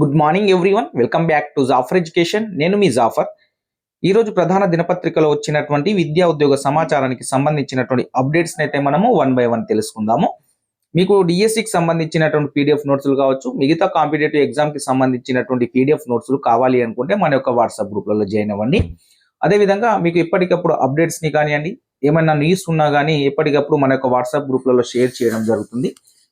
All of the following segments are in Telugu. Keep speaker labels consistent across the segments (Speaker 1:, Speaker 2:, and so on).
Speaker 1: Good morning everyone welcome back to Jafar education నేను మీ జాఫర్ ఈరోజు ప్రధాన దినపత్రికలో వచ్చినటువంటి విద్యా ఉద్యోగ సమాచారానికి సంబంధించినటువంటి అప్డేట్స్ అయితే మనము వన్ బై వన్ తెలుసుకుందాము. మీకు డిఎస్సికి సంబంధించినటువంటి పీడిఎఫ్ నోట్స్లు కావచ్చు మిగతా కాంపిటేటివ్ ఎగ్జామ్కి సంబంధించినటువంటి పీడిఎఫ్ నోట్స్లు కావాలి అనుకుంటే మన యొక్క వాట్సాప్ గ్రూప్లలో జాయిన్ అవ్వండి. అదేవిధంగా మీకు ఎప్పటికప్పుడు అప్డేట్స్ని కానివ్వండి ఏమైనా న్యూస్ ఉన్నా కానీ ఎప్పటికప్పుడు మన యొక్క వాట్సాప్ గ్రూప్లలో షేర్ చేయడం జరుగుతుంది.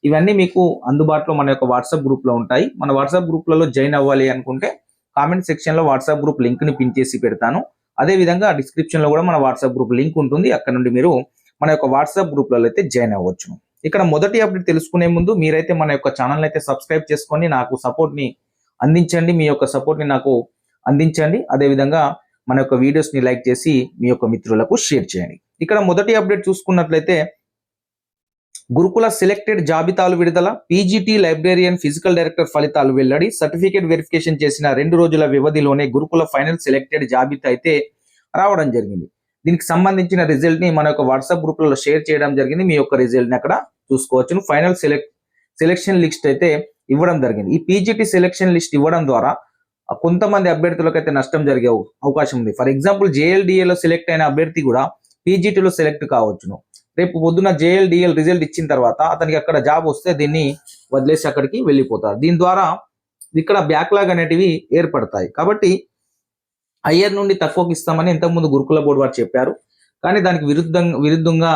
Speaker 1: ఇవన్నీ మీకు అందుబాటులో మన యొక్క వాట్సాప్ గ్రూప్లో ఉంటాయి. మన వాట్సాప్ గ్రూప్లలో జాయిన్ అవ్వాలి అనుకుంటే కామెంట్ సెక్షన్లో వాట్సాప్ గ్రూప్ లింక్ని పిన్ చేసి పెడతాను. అదే విధంగా కూడా మన వాట్సాప్ గ్రూప్ లింక్ ఉంటుంది. అక్కడ నుండి మీరు మన యొక్క వాట్సాప్ గ్రూప్లలో అయితే జాయిన్ అవ్వచ్చు. ఇక్కడ మొదటి అప్డేట్ తెలుసుకునే ముందు మీరైతే మన యొక్క ఛానల్ అయితే సబ్స్క్రైబ్ చేసుకొని నాకు సపోర్ట్ని అందించండి. మీ యొక్క సపోర్ట్ని నాకు అందించండి. అదే విధంగా మన యొక్క వీడియోస్ని లైక్ చేసి మీ యొక్క మిత్రులకు షేర్ చేయండి. ఇక్కడ మొదటి అప్డేట్ చూసుకున్నట్లయితే గురుకుల సెలెక్టెడ్ జాబితాలు విడుదల పీజీటీ లైబ్రేరియన్ ఫిజికల్ డైరెక్టర్ ఫలితాలు వెల్లడి సర్టిఫికేట్ వెరిఫికేషన్ చేసిన రెండు రోజుల వ్యవధిలోనే గురుకుల ఫైనల్ సెలెక్టెడ్ జాబితా అయితే రావడం జరిగింది. దీనికి సంబంధించిన రిజల్ట్ని మన యొక్క వాట్సాప్ గ్రూప్లలో షేర్ చేయడం జరిగింది. మీ యొక్క రిజల్ట్ని అక్కడ చూసుకోవచ్చు ఫైనల్ సెలెక్ట్ సెలెక్షన్ లిస్ట్ అయితే ఇవ్వడం జరిగింది. ఈ పీజీటీ సెలెక్షన్ లిస్ట్ ఇవ్వడం ద్వారా కొంతమంది అభ్యర్థులకు అయితే నష్టం జరిగే అవకాశం ఉంది. ఫర్ ఎగ్జాంపుల్ జేఎల్డిఏలో సెలెక్ట్ అయిన అభ్యర్థి కూడా పీజీటీలో సెలెక్ట్ కావచ్చును. రేపు పొద్దున జేఎల్డిఎల్ రిజల్ట్ ఇచ్చిన తర్వాత అతనికి అక్కడ జాబ్ వస్తే దీన్ని వదిలేసి అక్కడికి వెళ్ళిపోతారు. దీని ద్వారా ఇక్కడ బ్యాక్లాగ్ అనేటివి ఏర్పడతాయి. కాబట్టి అయ్యర్ నుండి తక్కువకి ఇస్తామని ఇంతకుముందు గురుకుల బోర్డు వారు చెప్పారు. కానీ దానికి విరుద్ధంగా విరుద్ధంగా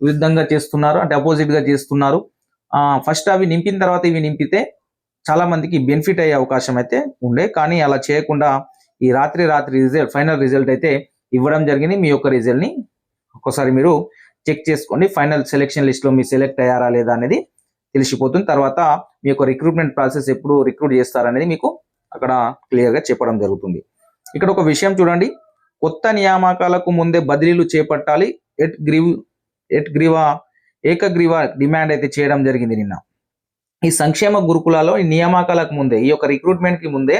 Speaker 1: విరుద్ధంగా చేస్తున్నారు. అంటే అపోజిట్గా చేస్తున్నారు. ఫస్ట్ అవి నింపిన తర్వాత ఇవి నింపితే చాలా మందికి బెనిఫిట్ అయ్యే అవకాశం అయితే ఉండే. కానీ అలా చేయకుండా ఈ రాత్రి రాత్రి రిజల్ట్ ఫైనల్ రిజల్ట్ అయితే ఇవ్వడం జరిగింది. మీ యొక్క రిజల్ట్ని మీరు చెక్ చేసుకోండి. ఫైనల్ సెలెక్షన్ లిస్ట్లో మీరు సెలెక్ట్ అయ్యారా లేదా అనేది తెలిసిపోతుంది. తర్వాత మీ యొక్క రిక్రూట్మెంట్ ప్రాసెస్ ఎప్పుడు రిక్రూట్ చేస్తారనేది మీకు అక్కడ క్లియర్గా చెప్పడం జరుగుతుంది. ఇక్కడ ఒక విషయం చూడండి. కొత్త నియామకాలకు ముందే బదిలీలు చేపట్టాలి. ఎట్ గ్రీవ్ ఎట్ గ్రీవా ఏకగ్రీవ డిమాండ్ అయితే చేయడం జరిగింది నిన్న. ఈ సంక్షేమ గురుకులాలో ఈ నియామకాలకు ముందే ఈ యొక్క రిక్రూట్మెంట్కి ముందే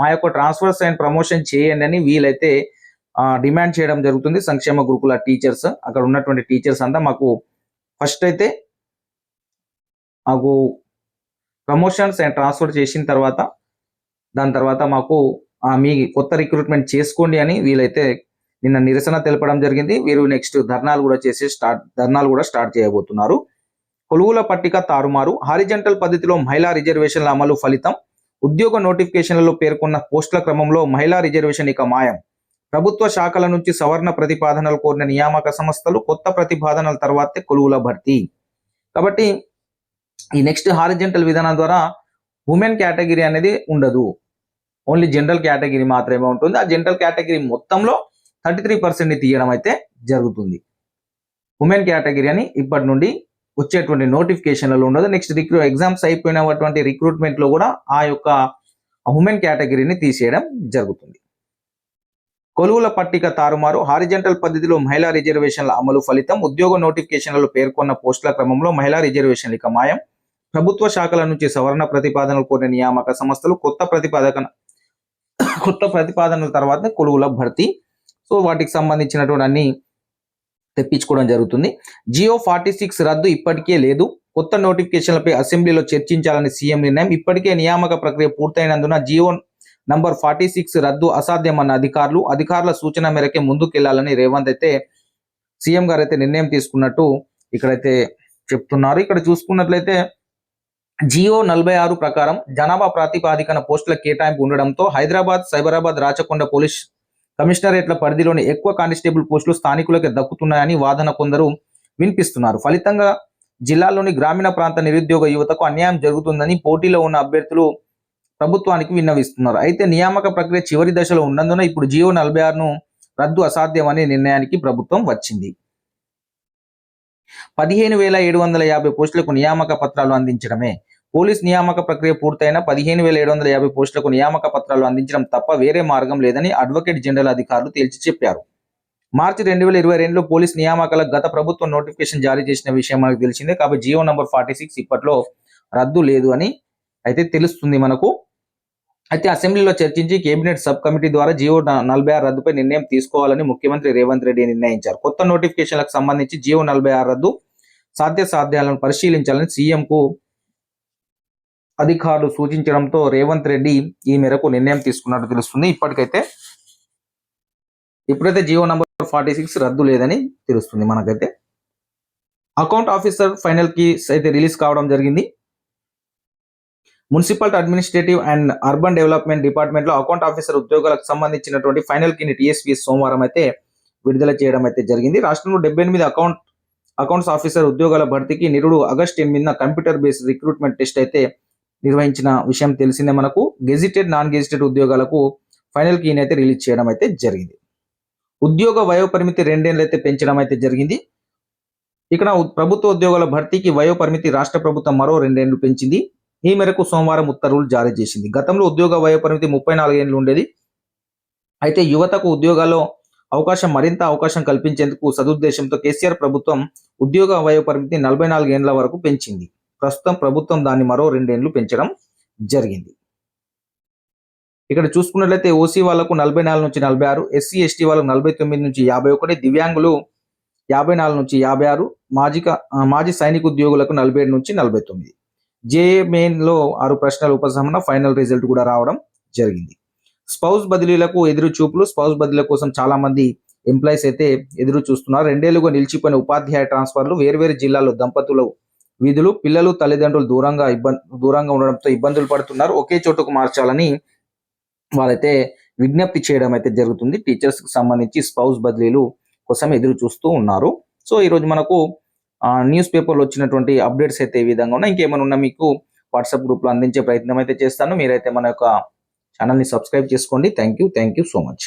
Speaker 1: మా యొక్క ట్రాన్స్ఫర్స్ అండ్ ప్రమోషన్ చేయండి అని వీలైతే డిమాండ్ చేయడం జరుగుతుంది. సంక్షేమ గురుకుల టీచర్స్ అక్కడ ఉన్నటువంటి టీచర్స్ అంతా మాకు ఫస్ట్ అయితే మాకు ప్రమోషన్స్ అండ్ ట్రాన్స్ఫర్ చేసిన తర్వాత దాని తర్వాత మాకు మీ కొత్త రిక్రూట్మెంట్ చేసుకోండి అని వీలైతే నిన్న నిరసన తెలపడం జరిగింది. వీరు నెక్స్ట్ ధర్నాలు కూడా చేసి స్టార్ట్ ధర్నాలు కూడా స్టార్ట్ చేయబోతున్నారు. కొలువుల పట్టిక తారుమారు. హారిజంటల్ పద్ధతిలో మహిళా రిజర్వేషన్ల అమలు ఫలితం. ఉద్యోగ నోటిఫికేషన్లలో పేర్కొన్న పోస్టుల క్రమంలో మహిళా రిజర్వేషన్ ఇక మాయం. ప్రభుత్వ శాఖల నుంచి సవర్ణ ప్రతిపాదనలు కోరిన నియామక సంస్థలు కొత్త ప్రతిపాదనల తర్వాతే కొలువుల భర్తీ. కాబట్టి ఈ నెక్స్ట్ హారిజెంటల్ విధానం ద్వారా ఉమెన్ కేటగిరీ అనేది ఉండదు. ఓన్లీ జనరల్ కేటగిరీ మాత్రమే ఉంటుంది. ఆ జనరల్ కేటగిరీ మొత్తంలో థర్టీ త్రీ పర్సెంట్ తీయడం అయితే జరుగుతుంది. ఉమెన్ కేటగిరీ అని ఇప్పటి నుండి వచ్చేటువంటి నోటిఫికేషన్లలో ఉండదు. నెక్స్ట్ రిక్రూ ఎగ్జామ్స్ అయిపోయినటువంటి రిక్రూట్మెంట్లో కూడా ఆ యొక్క ఉమెన్ కేటగిరీని తీసేయడం జరుగుతుంది. కొలువుల పట్టిక తారుమారు హారిజెంటల్ పద్ధతిలో మహిళా రిజర్వేషన్ల అమలు ఫలితం ఉద్యోగ నోటిఫికేషన్లలో పేర్కొన్న పోస్టుల క్రమంలో మహిళా రిజర్వేషన్లు ఇక మాయం. ప్రభుత్వ శాఖల నుంచి సవరణ ప్రతిపాదనలు కోరిన నియామక సంస్థలు కొత్త ప్రతిపాదన కొత్త ప్రతిపాదనల తర్వాత కొలువుల భర్తీ. సో వాటికి సంబంధించినటువంటి అన్ని తెప్పించుకోవడం జరుగుతుంది. జియో ఫార్టీ సిక్స్ రద్దు ఇప్పటికే లేదు. కొత్త నోటిఫికేషన్లపై అసెంబ్లీలో చర్చించాలని సీఎం నిర్ణయం ఇప్పటికే నియామక ప్రక్రియ పూర్తయినందున జియో నంబర్ ఫార్టీ సిక్స్ రద్దు అసాధ్యమన్న అధికారులు అధికారుల సూచన మేరకే ముందుకెళ్ళాలని రేవంత్ అయితే సీఎం గారు అయితే నిర్ణయం తీసుకున్నట్టు ఇక్కడైతే చెప్తున్నారు. ఇక్కడ చూసుకున్నట్లయితే జియో నలభై ఆరు ప్రకారం జనాభా ప్రాతిపాదికన పోస్టుల కేటాయింపు ఉండడంతో హైదరాబాద్ సైబరాబాద్ రాచకొండ పోలీస్ కమిషనరేట్ల పరిధిలోని ఎక్కువ కానిస్టేబుల్ పోస్టులు స్థానికులకి దక్కుతున్నాయని వాదన కొందరు వినిపిస్తున్నారు. ఫలితంగా జిల్లాలోని గ్రామీణ ప్రాంత నిరుద్యోగ యువతకు అన్యాయం జరుగుతుందని పోటీలో ఉన్న అభ్యర్థులు ప్రభుత్వానికి విన్నవిస్తున్నారు. అయితే నియామక ప్రక్రియ చివరి దశలో ఉన్నందున ఇప్పుడు జియో నలభై ఆరును రద్దు అసాధ్యమనే నిర్ణయానికి ప్రభుత్వం వచ్చింది. పదిహేను వేల ఏడు వందల యాభై పోస్టులకు నియామక పత్రాలు అందించడమే. పోలీస్ నియామక ప్రక్రియ పూర్తయిన పదిహేను వేల ఏడు వందల యాభై పోస్టులకు నియామక పత్రాలు అందించడం తప్ప వేరే మార్గం లేదని అడ్వకేట్ జనరల్ అధికారులు తేల్చి చెప్పారు. మార్చి రెండు వేల ఇరవై రెండులో పోలీస్ నియామకాలకు గత ప్రభుత్వం నోటిఫికేషన్ జారీ చేసిన విషయం మనకు తెలిసిందే. కాబట్టి జియో నంబర్ ఫార్టీ సిక్స్ ఇప్పట్లో రద్దు లేదు అని అయితే తెలుస్తుంది మనకు. అయితే అసెంబ్లీలో చర్చించి కేబినెట్ సబ్ కమిటీ ద్వారా జియో నలభై ఆరు రద్దుపై నిర్ణయం తీసుకోవాలని ముఖ్యమంత్రి రేవంత్ రెడ్డి నిర్ణయించారు. కొత్త నోటిఫికేషన్లకు సంబంధించి జియో నలభై ఆరు రద్దు సాధ్య సాధ్యాలను పరిశీలించాలని సీఎంకు అధికారులు సూచించడంతో రేవంత్ రెడ్డి ఈ మేరకు నిర్ణయం తీసుకున్నట్టు తెలుస్తుంది. ఇప్పటికైతే ఇప్పుడైతే జియో నంబర్ ఫార్టీ సిక్స్ రద్దు లేదని తెలుస్తుంది మనకైతే. అకౌంట్ ఆఫీసర్ ఫైనల్ కీస్ అయితే రిలీజ్ కావడం జరిగింది. Municipal administrative and urban development డిపార్ట్మెంట్లో అకౌంట్ ఆఫీసర్ ఉద్యోగాలకు సంబంధించినటువంటి ఫైనల్ కీని టీఎస్పీ సోమవారం అయితే విడుదల చేయడం అయితే జరిగింది. రాష్ట్రంలో డెబ్బై ఎనిమిది అకౌంట్ అకౌంట్స్ ఆఫీసర్ ఉద్యోగాల భర్తీకి నిరుడు ఆగస్ట్ ఎనిమిదిన కంప్యూటర్ బేస్డ్ రిక్రూట్మెంట్ టెస్ట్ అయితే నిర్వహించిన విషయం తెలిసిందే మనకు. గెజిటెడ్ నాన్ గెజిటెడ్ ఉద్యోగాలకు ఫైనల్ కీని అయితే రిలీజ్ చేయడం అయితే జరిగింది. ఉద్యోగ వయో పరిమితి రెండేళ్ళు అయితే పెంచడం అయితే జరిగింది. ఇక్కడ ప్రభుత్వ ఉద్యోగాల భర్తీకి వయో పరిమితి రాష్ట్ర ప్రభుత్వం మరో రెండేళ్ళు పెంచింది. ఈ మేరకు సోమవారం ఉత్తర్వులు జారీ చేసింది. గతంలో ఉద్యోగ వయో పరిమితి ముప్పై నాలుగేండ్లు ఉండేది. అయితే యువతకు ఉద్యోగాల్లో అవకాశం మరింత అవకాశం కల్పించేందుకు సదుద్దేశంతో కేసీఆర్ ప్రభుత్వం ఉద్యోగ వయో పరిమితి నలభై నాలుగేండ్ల వరకు పెంచింది. ప్రస్తుతం ప్రభుత్వం దాన్ని మరో రెండేళ్ళు పెంచడం జరిగింది. ఇక్కడ చూసుకున్నట్లయితే ఓసీ వాళ్ళకు నలభై నాలుగు నుంచి నలభై ఆరు ఎస్సీ ఎస్టీ వాళ్ళకు నలభై తొమ్మిది నుంచి యాభై ఒకటి దివ్యాంగులు యాభై నాలుగు నుంచి యాభై ఆరు మాజిక మాజీ సైనిక ఉద్యోగులకు నలభై ఏడు నుంచి నలభై తొమ్మిది. జేఏ మెయిన్లో ఆరు ప్రశ్నల ఉపశమన ఫైనల్ రిజల్ట్ కూడా రావడం జరిగింది. స్పౌస్ బదిలీలకు ఎదురు చూపులు స్పౌస్ బదిలీల కోసం చాలా మంది ఎంప్లాయీస్ అయితే ఎదురు చూస్తున్నారు. రెండేళ్ళుగా నిలిచిపోయిన ఉపాధ్యాయ ట్రాన్స్ఫర్లు వేర్వేరు జిల్లాల్లో దంపతులు విధులు పిల్లలు తల్లిదండ్రులు దూరంగా ఇబ్బంది దూరంగా ఉండడంతో ఇబ్బందులు పడుతున్నారు. ఒకే చోటుకు మార్చాలని వాళ్ళైతే విజ్ఞప్తి చేయడం అయితే జరుగుతుంది. టీచర్స్కి సంబంధించి స్పౌస్ బదిలీలు కోసం ఎదురు చూస్తూ ఉన్నారు. సో ఈరోజు మనకు న్యూస్ పేపర్లో వచ్చినటువంటి అప్డేట్స్ అయితే ఈ విధంగా ఉన్నాయి. ఇంకేమైనా ఉన్నా మీకు వాట్సాప్ గ్రూప్లో అందించే ప్రయత్నం అయితే చేస్తాను. మీరైతే మన యొక్క ఛానల్ని సబ్స్క్రైబ్ చేసుకోండి. Thank you thank you so much.